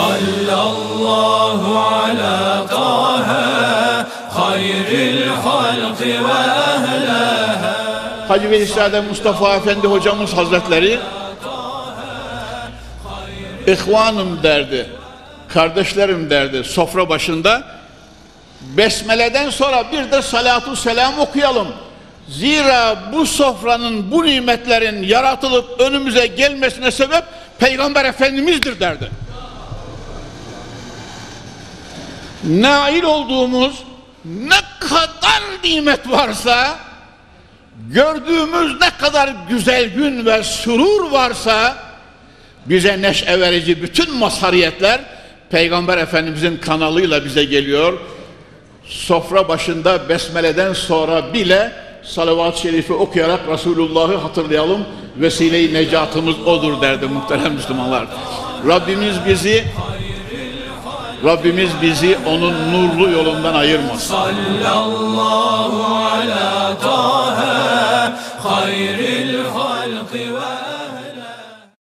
sallallahu ala taha hayril halki ve ehleha Hacı Velisade Mustafa Efendi hocamız hazretleri İhvanım derdi, kardeşlerim derdi sofra başında. Besmele'den sonra bir de salatu selam okuyalım. Zira bu sofranın, bu nimetlerin yaratılıp önümüze gelmesine sebep Peygamber Efendimiz'dir derdi. Nail olduğumuz ne kadar nimet varsa, gördüğümüz ne kadar güzel gün ve surur varsa, bize neşe verici bütün mazhariyetler Peygamber Efendimizin kanalıyla bize geliyor. Sofra başında besmeleden sonra bile salavat-ı şerifi okuyarak Resulullah'ı hatırlayalım. Vesile-i necatımız odur derdi muhterem Müslümanlar. Rabbimiz bizi Rabbimiz bizi onun nurlu yolundan ayırmasın. sallallahu ala taha hayril halki ve